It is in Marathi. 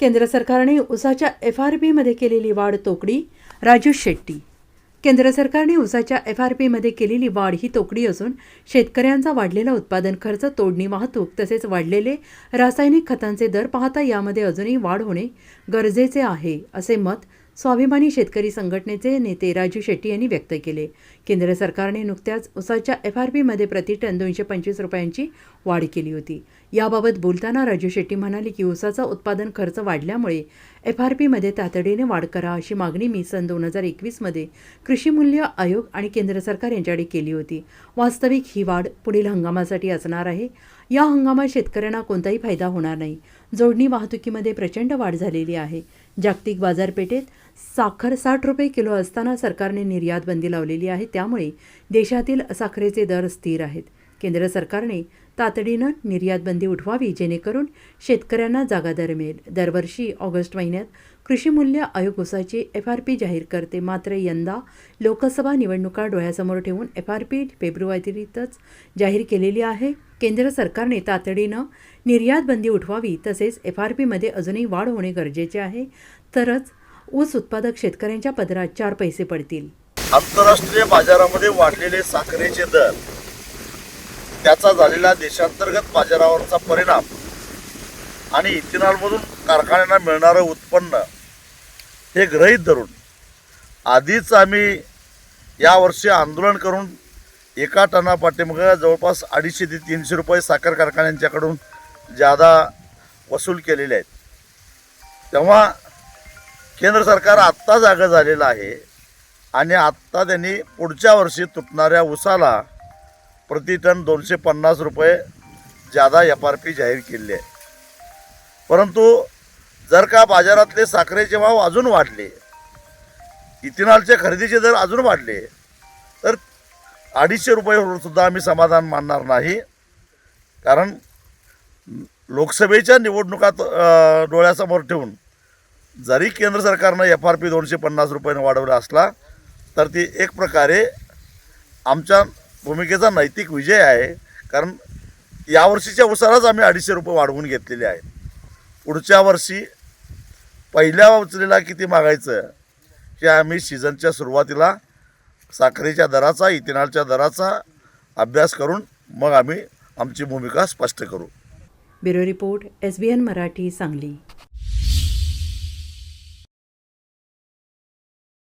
केंद्र सरकारने उसाच्या एफ आर पीमध्ये केलेली वाढ तोकडी राजू शेट्टी. केंद्र सरकारने उसाच्या एफ आर पीमध्ये केलेली वाढ ही तोकडी असून शेतकऱ्यांचा वाढलेला उत्पादन खर्च तोडणी वाहतूक तसेच वाढलेले रासायनिक खतांचे दर पाहता यामध्ये अजूनही वाढ होणे गरजेचे आहे असे मत स्वाभिमानी शेतकरी संघटनेचे नेते राजू शेट्टी यांनी व्यक्त केले. केंद्र सरकारने नुकत्याच उसाच्या एफ आर पीमध्ये प्रति टन दोनशे पंचवीस रुपयांची वाढ केली होती. याबाबत बोलताना राजू शेट्टी म्हणाले की उसाचा उत्पादन खर्च वाढल्यामुळे एफ आर पीमध्ये तातडीने वाढ करा अशी मागणी मी सन दोन हजार एकवीसमध्ये कृषी मूल्य आयोग आणि केंद्र सरकार यांच्याकडे केली होती. वास्तविक ही वाढ पुढील हंगामासाठी असणार आहे. या हंगामात शेतकऱ्यांना कोणताही फायदा होणार नाही. जोडणी वाहतुकीमध्ये प्रचंड वाढ झालेली आहे. जागतिक बाजारपेठेत साखर साठ रुपये किलो असताना सरकारने निर्यात बंदी लावलेली आहे. त्यामुळे देशातील साखरेचे दर स्थिर आहेत. केंद्र सरकारने तातडीनं निर्यात बंदी उठवावी जेणेकरून शेतकऱ्यांना जागा दर मिळेल. दरवर्षी ऑगस्ट महिन्यात कृषी मूल्य आयोग उसाची एफ आर पी जाहीर करते. मात्र यंदा लोकसभा निवडणुका डोळ्यासमोर ठेवून एफ आर पी फेब्रुवारीतच जाहीर केलेली आहे. केंद्र सरकारने तातडीनं निर्यात बंदी उठवावी तसेच एफ आर पीमध्ये अजूनही वाढ होणे गरजेचे आहे. तरच ऊस उत्पादक शेतकऱ्यांच्या पदरात चार पैसे पडतील. आंतरराष्ट्रीय बाजारामध्ये वाढलेले साखरेचे दर त्याचा झालेला देशांतर्गत बाजारावरचा परिणाम आणि इथेनॉलमधून कारखान्यांना मिळणारं उत्पन्न हे ग्रहीत धरून आधीच आम्ही यावर्षी आंदोलन करून एका टणापाटीमागं जवळपास अडीचशे ते तीनशे रुपये साखर कारखान्यांच्याकडून जादा वसूल केलेले आहेत. तेव्हा केंद्र सरकार आत्ता जागं झालेलं आहे आणि आत्ता त्यांनी पुढच्या वर्षी तुटणाऱ्या उसाला प्रति टन दोनशे पन्नास रुपये जादा एफ आर पी जाहीर केली आहे. परंतु जर का बाजारातले साखरेचे भाव अजून वाढले इथेनॉलचे खरेदीचे दर अजून वाढले तर अडीचशे रुपयेवर सुद्धा आम्ही समाधान मानणार नाही. कारण लोकसभेच्या निवडणुकात डोळ्यासमोर ठेवून जरी केंद्र सरकारनं एफ आर पी दोनशे पन्नास रुपयानं वाढवला असला तर ती एक प्रकारे आमच्या भूमिकेचा नैतिक विजय आहे. कारण यावर्षीच्या उसालाच आम्ही अडीचशे रुपये वाढवून घेतलेले आहेत. पुढच्या वर्षी पहिल्या उचलेला किती मागायचं हे आम्ही सीझनच्या सुरुवातीला साखरेच्या दराचा इथेनॉलच्या दराचा अभ्यास करून मग आम्ही आमची भूमिका स्पष्ट करू. Bureau report S B N Marathi Sangli.